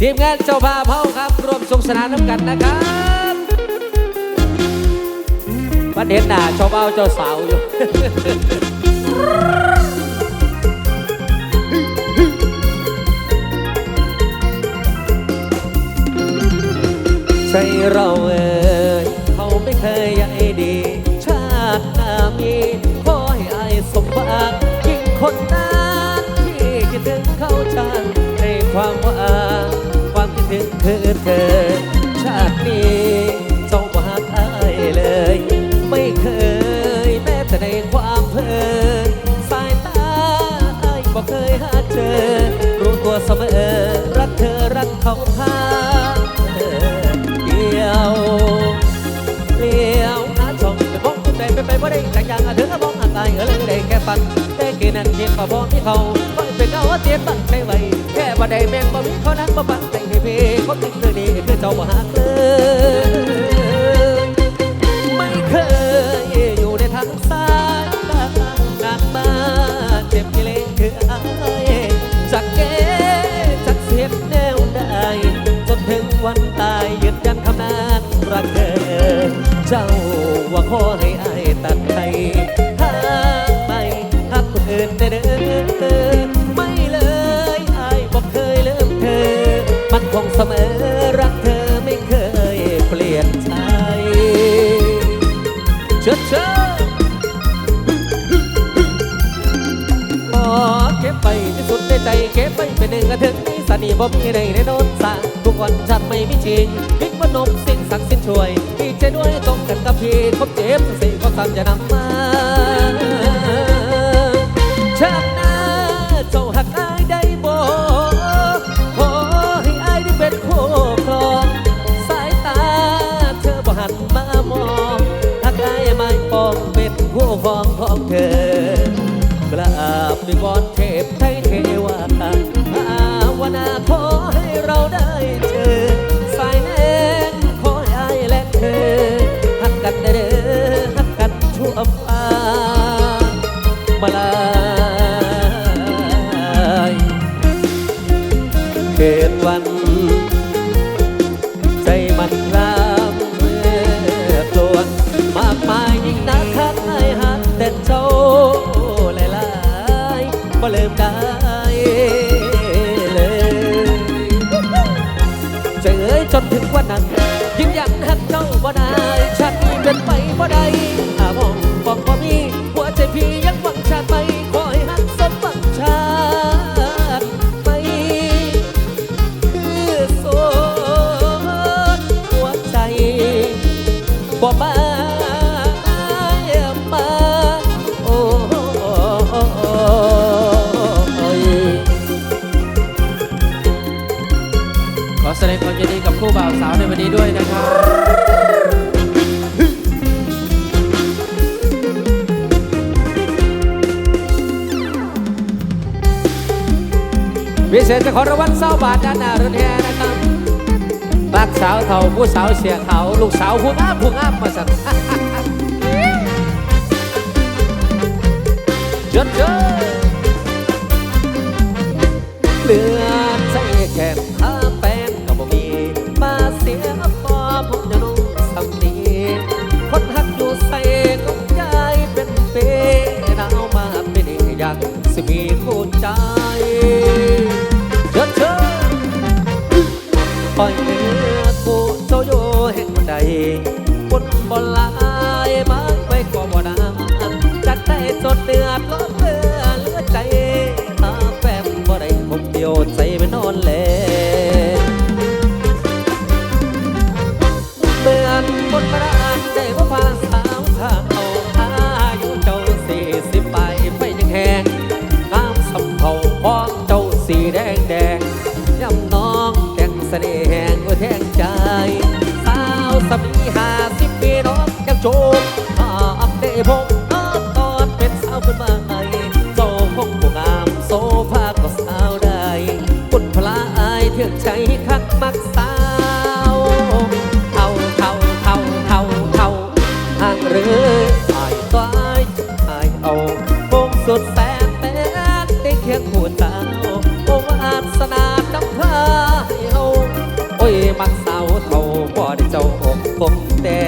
ทีมงานเจ้าภาพเฮาครับร่วมสนุกสนานน้ำกันนะครับวันเห็นหน้าเจ้าบ่าวเจ้าสาวอยู่ใจเราเอ่ยเขาไม่เคยใยดี ชาติหน้ามีขอให้อายสมหวังยิ่งคนนั้นที่คิดถึงเขาจังในความว่าง คิดถึงคือเธอ ชาตินี้เจ้าบ่หักอายเลย ไม่เคยแม้แต่ในความเพลินสายตาอายบ่เคยหาเจอ รู้ตัวเสมอ รักเธอรักเขาข้าเดียวเลี้ยวหาช่องไปมองมุมใดไปไปบ่ได้จากอย่างถึงมองห่างไกลเออเลยได้แค่ฝันแต่กินนั่นกินก็บ่มีเขาคอยเป็นเงาเตียนบังใจไว้แค่บ่ได้แม่งบ่มีเขานั้นบ่บัง ใจให้พี่คนหนึ่งเธอดีคือเจ้าบ่หักเลยไม่เคยอยู่ในทางสายตานานมาเจ็บกิเลสคืออายจากเกจากเสียบแนวใดจนถึงวันตายยืนยันคำนั้นรักเธอเจ้าว่าขอให้อาย สมอรักเธอไม่เคยเปลี่ยนใจเชิดเชิดขอเก็บไปที่สุดในใจเก็บไปเป็นหนึ่งถึงนี้สนีบ่มีใดในโน้นสางทุกวันฉันไม่มีจริงพิกมนมสิ้นสักสิ้นช่วยดีใจด้วยตรงกันกับพี่คบเจ็บสิ่งก็ซ้ำจะนำมา เป็นคู่ฟองของเธอกราบด้วยวอนเทพไทยเท พิเศษจะขอรางวัลเศร้าบาทด้านหน้ารถแห่นะครับรักสาวเท่าผู้สาวเสียเขาลูกสาวผู้งามผู้งามมาสั่นจิดเจิดเหลือใจแค่หาแฟนก็บ่มีมาเสียฟอผมจะนุ่งสำนีคนหักอยู่ใส่ก็ยายเป็นเปหนาวมาเป็นอยากสิมีคู่ใจ ปล่อยเนื้อกูโจโยู่แห่งใดบนบนลายมา มักสาวเท่าเท่าเท่าเท่าเท่าห่างหรือสายต้อยอายเอาคงสุดแสนแปดได้เคียงคู่สาวโอวาสนาจำพายเอาโอ้ยมักสาวเท่าบ่ได้เจ้าอกคงแต่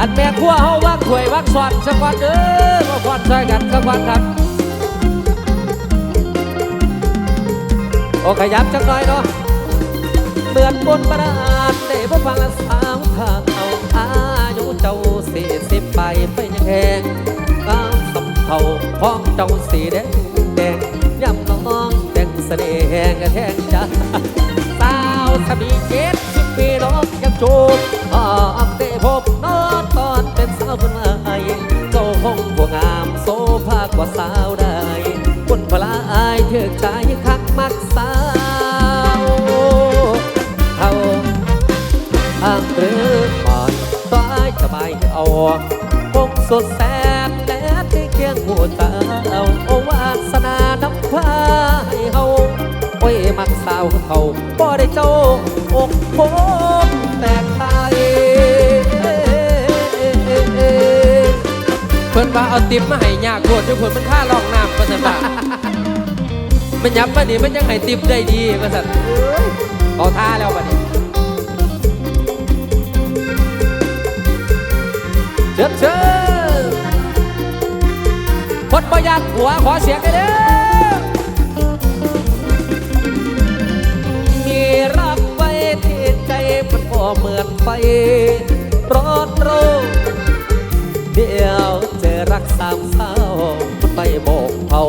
อันแม่ขั้วเฮาว่างถวยว่างสอนจักวันเด้อมาควันช่วยกันสักวันครับ อ้ขยับจังหน่อยเนาะเตือนบนประดานได้บ่ฟังละสาวทางเอาอายุเจ้าสี่สิบไปไปยังแหงตามสำเภาพ้องเจ้าสีแดงแดงย้ำน้องแดงเสน่ห์กระแทงจ้าสาวสมีเจ็ดสิบปีน้องยังจูบออกเตะพบนอนตอนเป็นสาวคนใหม่เจ้าคงบัวงามโซภากว่าสาวได้คนพลาอายเถือกใจ สดแสนและที่เคียงหัวเจ้าโอวาสนาน้ำพาให้เฮาโอ้ยมักสาวเขาบ่ได้เจ้าอกผมแตกตายเพิ่นว่าเอาติ๊บมาให้ยากโคตรด้วยเพิ่นมันค่าลองน้ำก็สั่นว่ามันยับมานี่มันยังให้ติ๊บได้ดีก็สั่นเอ้ยเอาท่าแล้วบัดนี้เชิญเชิญ คนประหยักหัวขอเสียงกันเด้อมีรักไว้ที่ใจมันก็เหมือนไฟร้อนรนเดียวเจอรักสามเศร้ามันไปโบกเผา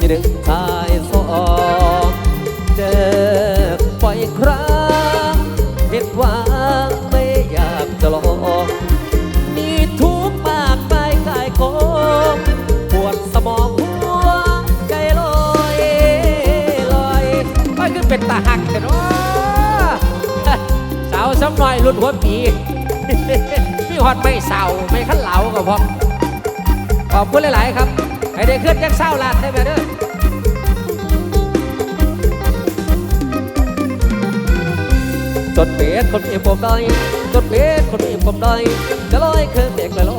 ยี่หนึ่งชาย ตาหักแต่เนาะสาวซ้ำหน่อยรุ่นหัวปีมีหอดไม่เศร้าไม่ขั้นเหลาก็พอขอบคุณหลาย ๆ ครับ ให้ได้ขึ้นยังเศร้าลานได้ไหมเด้อจดเป็ดคนมีผมได้จดเป็ดคนมีผมได้จะลอยเคืนเด็กละลอ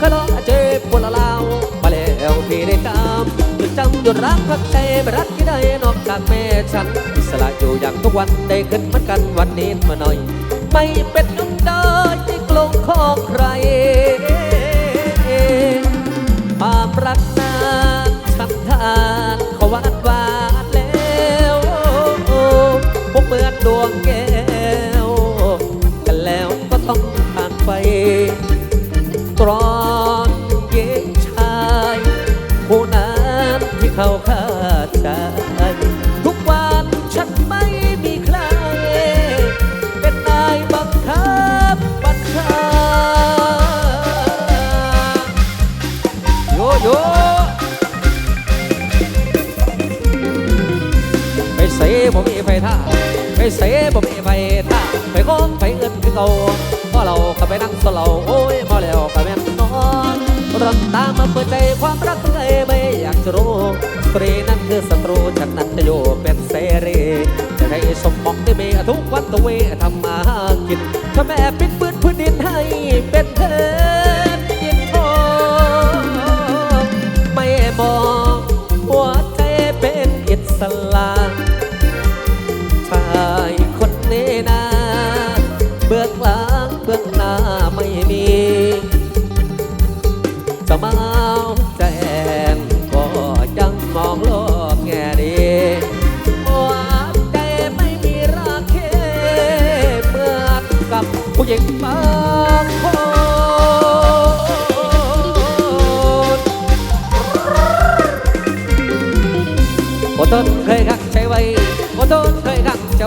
ก็ลอเจ็บปวดละลาวมาแล้วพี่ได้กำหยุดจำหยุดรักพักใจไม่รักที่ใดนอกจากแม่ฉัน อยู่อย่างทุกวันได้ขึ้นเหมือนกันวันนี้มาหน่อย ไม่เป็นน้ำได้ที่กลงของใครความรักนานช้นทานเขา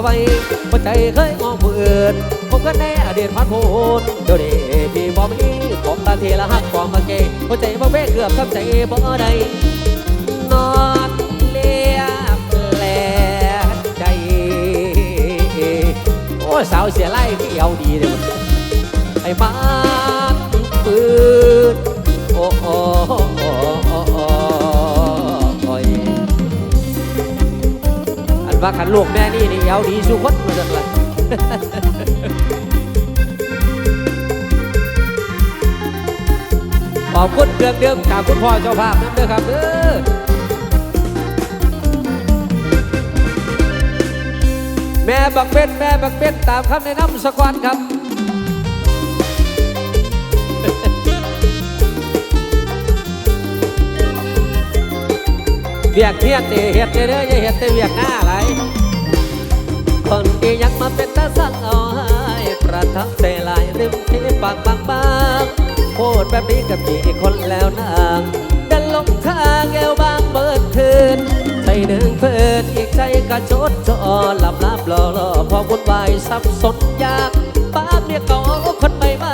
เคยขักใจไว้ใจเคยมองผู้อื่นผมก็แน่อดีตพันพูนเดี๋ยวนี้พี่บ่มีของตาเทละหักความมาเกบ่ใจบ่เบ้เกือบทำใจบ่ได้นอนเลียบแลใจ โอ้สาวเสียไล่ที่เอาดีเลยไอ้บ้านปืนโอ้ ว่าขันลูกแม่นี่นี่เอาดีสู้คนมาจังละขอบคุณเครื่องเดิมจากคุณพ่อเจ้าภาพนั่นเด้อครับเด้อแม่บักเป็ดแม่บักเป็ดตามคำแนะนำสกวันครับ วียกเทียนเตเฮ็ดเด้อด้อย่าเฮ็ดแต่เวียกหน้าไหลคนที่ยังมาเป็นตาสั่งเอาให้ประทับใจลายริมที่ปากบางบางๆพูดแบบนี้กับมีคนแล้วนางเดินลงทางแก้วบางเบิดคืนใจหนึ่งเพื่อนอีกใจกระโจดจอหลับลับรอรอพอวุ่นวายสับสนยากป้าเมียเก่าคนใหม่มา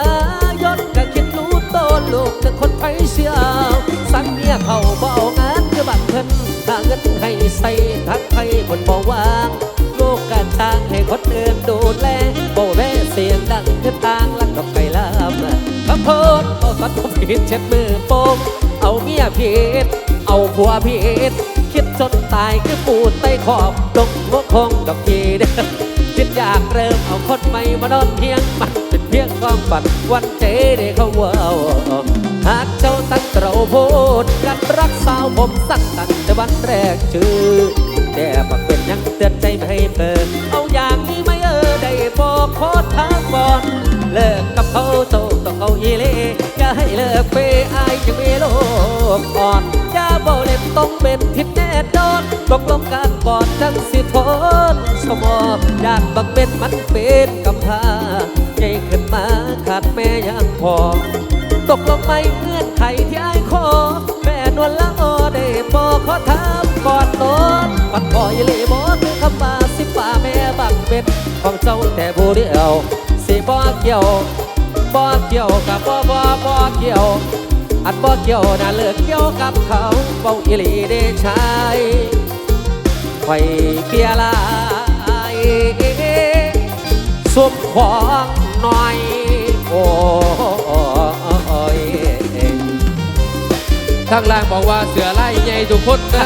ย้อนก็คิดรู้ต้นลูกแต่คนไปเสียสั่งเมียเขา คนบ่วางลูกกันทางให้คนอื่นดูแลโบแวะเสียงดังคือทางลักดอกไก่ลามขอโทษเอาสัตว์ผิดเช็ดมือโป้งเอาเมียผิดเอาผัวผิดคิดจนตายคือปูดไต้ขอบดงหัวคงดอกกีเด้อคิดอยากเริ่มเอาคนใหม่มานอนเพียงมันเป็นเพียงความฝันวันเจได้เขาว่าหากเจ้าตั้งเราโพดกันรักสาวผมสักตั้งแต่วันแรกชื่อ แต่บักเป็นยังเตือนใจไม่ให้เปิดเอาอย่างนี้ไม่เออได้บอกขอทางก่อนเลิกกับเขาโตต้องเอาอีเล่อย่าให้เลิกเฟอายยังมีโลกอ่อนอย่าบอกเล่นต้องเป็นทิศแน่นอนตกลงกันก่อนจังสิทนสมออยากบักเป็นมันเป็นกำพร้าใหญ่ขึ้นมาขาดแม่ยังพอ ของเจ้าแต่ผู้เดียวสิบ่เกี่ยวบ่เกี่ยวกับบ่บ่บ่เกี่ยว อันบ่เกี่ยวน่ะเลิกเกี่ยวกับเขาเป้าอีหลีได้ใช้ไฟเปียลายสวมของหน่อยโอ้ยทางล่างบอกว่าเสือไล่ใหญ่ทุกคนนะ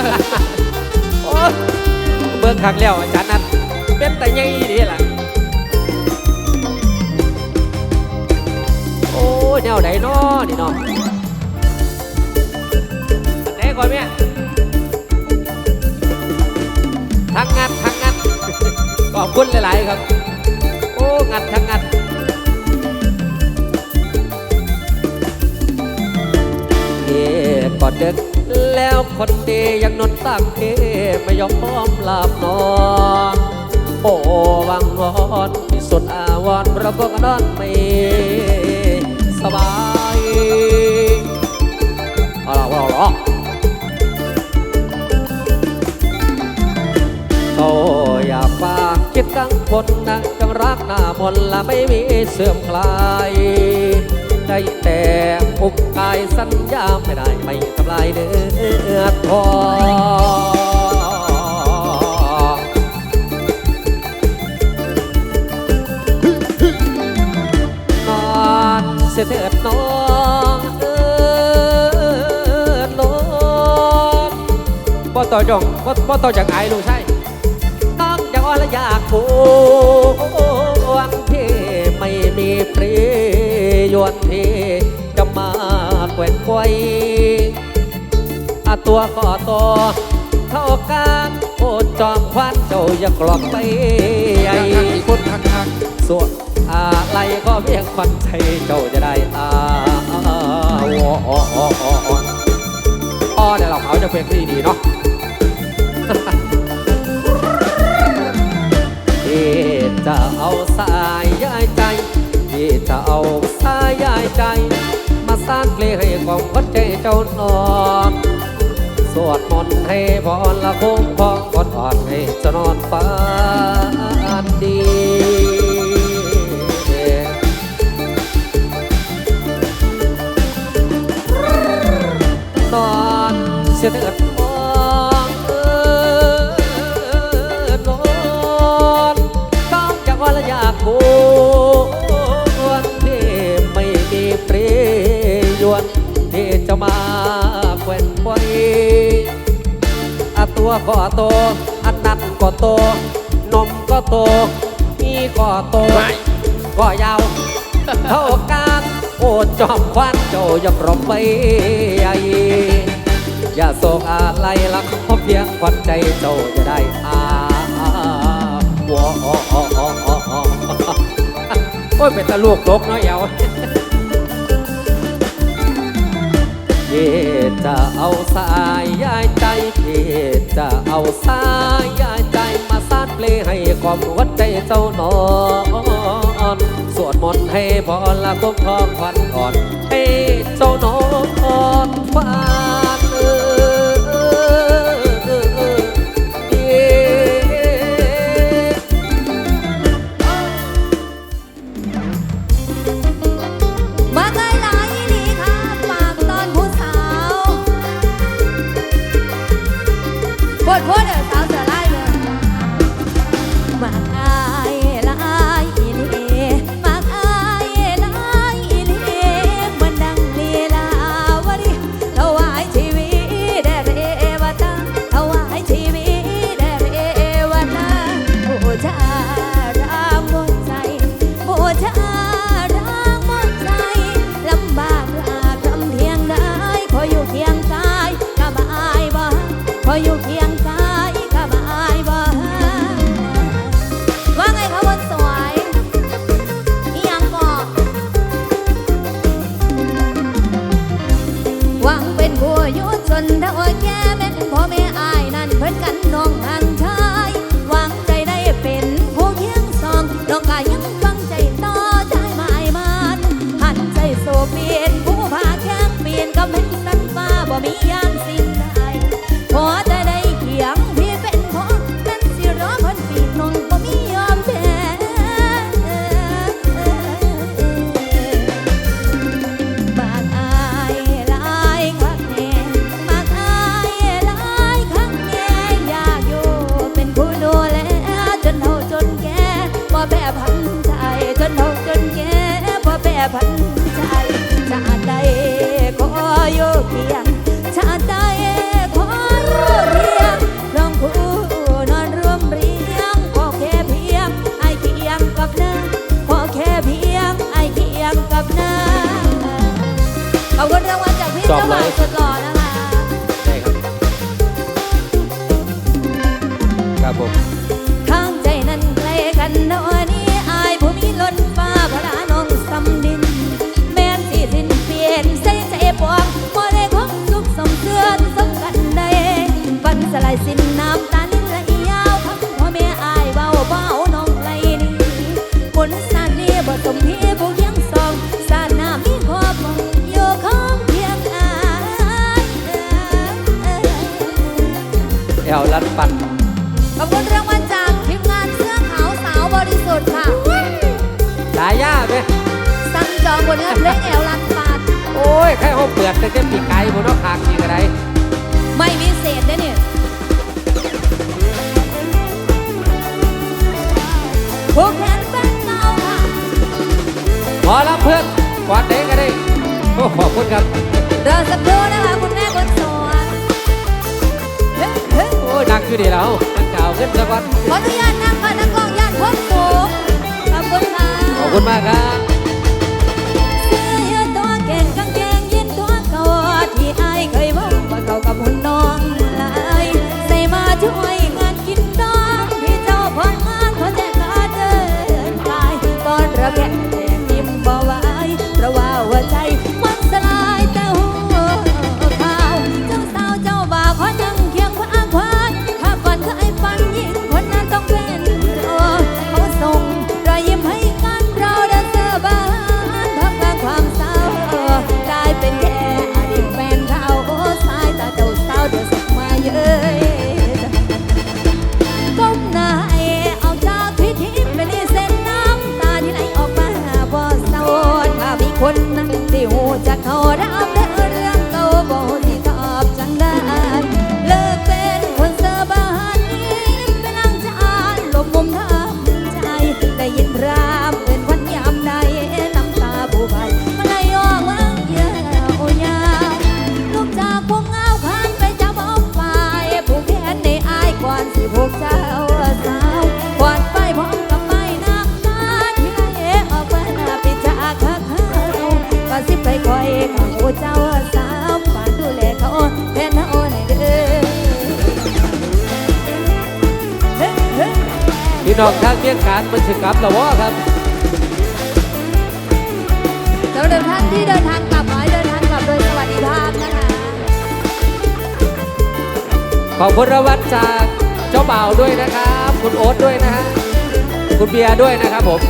เบิ่งคักแล้วอาจารย์นัดเป็นแต่ยังอี นวไหนน้อนี่น้ออันไหนก่อนแม่ทางงัดทางงัดขอบคุณหลาย ๆ ครับ โอ้ งัดทางงัดเอก่อนดึกแล้วคนดียังนอนตักเอไม่ยอมพร้อมหลับนอนโอ้วังวอนที่สุดอาวรณ์เราก็นอนไม่ สบายเอาละเอาละโออยากฝากคิดกังคนนักจังรักหน้ามนละไม่มีเสื่อมคลายได้แต่อุกกายสัญญาไม่ได้ไม่ทำลายเนื้อทอง เสียเถิดน้องเอิดลงบ่ต่อจองบ่บ่ต่อจากไอ้ลูกใช่น้องอยากอ่อนและอยากโวนที่ไม่มีปรียวนที่จะมาแกว่งไกวอาตัวก็ตัวเท่ากันโอจอมควันเจ้าอย่ากลอกไปใหญ่ทางอีกคนทางทางส่วน อะไรก็เพียงควันใจเจ้าจะได้อาวอออออออ้อเดี๋ยวเราเขาจะเพลงดีดีเนาะที่จะเอาสายย้ายใจที่จะเอาสายย้ายใจ มาสร้างเพลงให้ของคนใจเจ้านอนสวดมนต์ให้พรละคงพองก่อนอ่อนให้เจะนอนฝันดี นอนเสียเถิดมองเอินนอนต้องจากว่าละอยากบวนที่ไม่มีปรียวนที่จะมาแกว่งไกวอะตัวก็โตอันนั้นก็โต นมก็โต มีก็โต ก็ยาวเท่ากัน โอ้จอมควันเจ้าอย่าปรบไปอย่าโศกอะไรละขอเพียงควันใจเจ้าจะได้อาวอโอ้ยเป็นตะลูกตกเนาะเพจะเอาสายยายใจพจะเอาสายยายใจมาสาดเพลให้ความวัดใจเจ้านอนสวดมนต์ให้พอละคุ้มพอขวัญอ่อนเอ้เจ้านอนฟ้า จอบร้อยสุดหอครับครับผมข้างใจนั้นไกลกันเนอะนี้อายผู้มีล้นฟ้าพระนองสำดิน แม่นที่สิ้นเปลี่ยนใส่ใจปวงบ่ได้ของสุขสมเสือนสมกันใดฟันสลายสิ้น ค่ะ สายยาไหมสั่งจองบนเนื้อเพลงแอลลันปาดโอ้ยแค่ห้องเปลือกแต่จะมีไก่บนนอกขากีอะไรไม่มีเศษได้เนี่ยพวกแขนเป็นเงาค่ะหมอรับเพื่อนกวาดเด็กกันได้ขอบคุณครับเดินสักครู่นะคะคุณแม่บนสวนโอ้ยนักคือดีแล้วนักข่าวขึ้นสักวันขออนุญาตนั่งค่ะนักกองญาตพบ ขอบคุณมากครับ โซดา วงทางเมียงการมันสึกกลับแล้ววะครับสำหรับท่านที่เดินทางกลับขอให้เดินทางกลับโดยสวัสดิภาพนะคะขอบคุณราวัลจากเจ้าบ่าวด้วยนะครับ คุณโอ๊ตด้วยนะฮะคุณเบียร์ด้วยนะครับผม